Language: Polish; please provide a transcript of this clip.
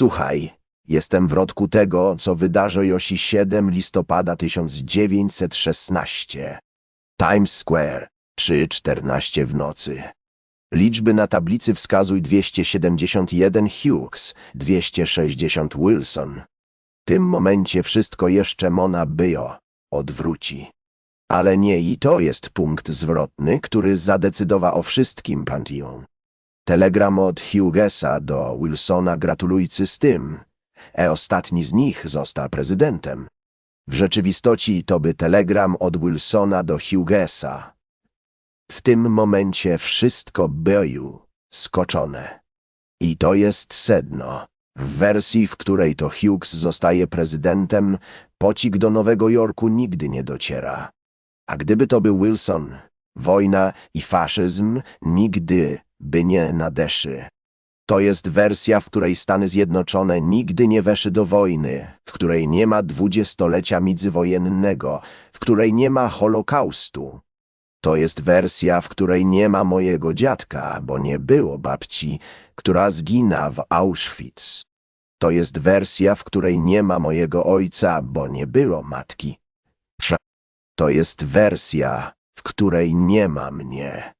Słuchaj, jestem w rodku tego, co wydarzyło się 7 listopada 1916. Times Square, 3.14 w nocy. Liczby na tablicy wskazuj 271 Hughes, 260 Wilson. W tym momencie wszystko jeszcze Mona Bio odwróci. Ale nie i to jest punkt zwrotny, który zadecydował o wszystkim, Pantion. Telegram od Hughesa do Wilsona gratulujcy z tym. E ostatni z nich został prezydentem. W rzeczywistości to by telegram od Wilsona do Hughesa. W tym momencie wszystko było skoczone. I to jest sedno. W wersji, w której to Hughes zostaje prezydentem, pocik do Nowego Jorku nigdy nie dociera. A gdyby to był Wilson, wojna i faszyzm nigdy by nie nadeszy. To jest wersja, w której Stany Zjednoczone nigdy nie weszły do wojny, w której nie ma dwudziestolecia międzywojennego, w której nie ma Holokaustu. To jest wersja, w której nie ma mojego dziadka, bo nie było babci, która zgina w Auschwitz. To jest wersja, w której nie ma mojego ojca, bo nie było matki. To jest wersja, w której nie ma mnie.